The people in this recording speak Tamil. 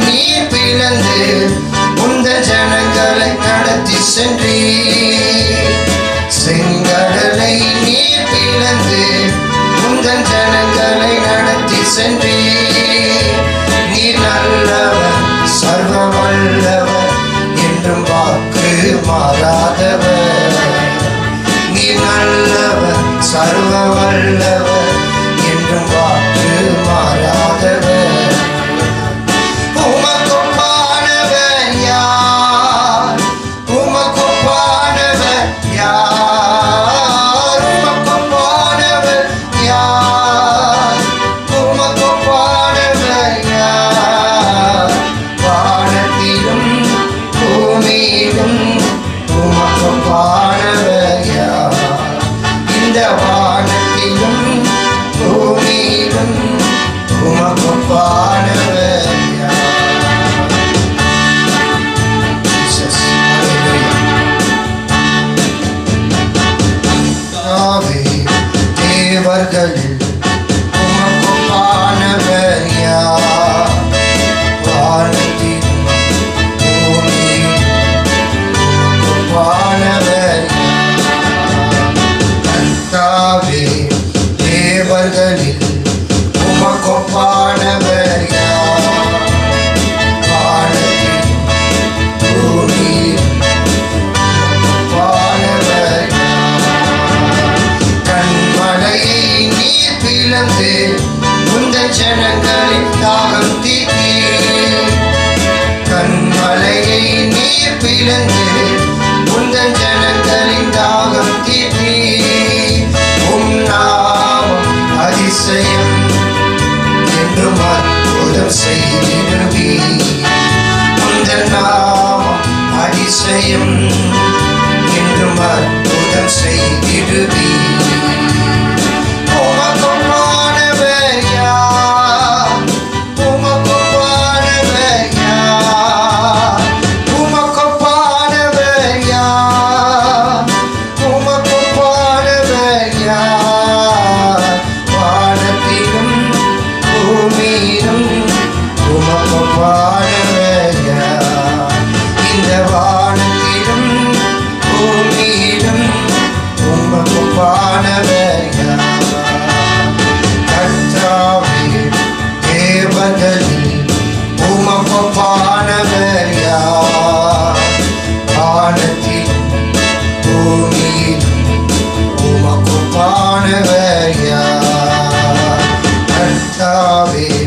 நீர் பிளந்து உந்த ஜனங்களை கடத்தி சென்றீ செங்கடலை நீர் பிளந்து உந்த ஜனங்களை நடத்தி சென்றீ நீ நல்லவர் சர்வ வல்லவர் என்றும் வாக்கு மாறாதவர். நீ நல்லவர் சர்வ வல்லவர் ஜனங்களின் தாகம் தீர்த்தி கண்மலையை நீர் பிளந்து உந்தன் ஜனங்களின் தாகம் தீர்த்தி உம் நாமம் அதிசயம் என்றும் அற்புதம் செய்திருவி உந்தன் நாமம் அதிசயம் என்றும் அற்புதம் செய்திடுவி. coming.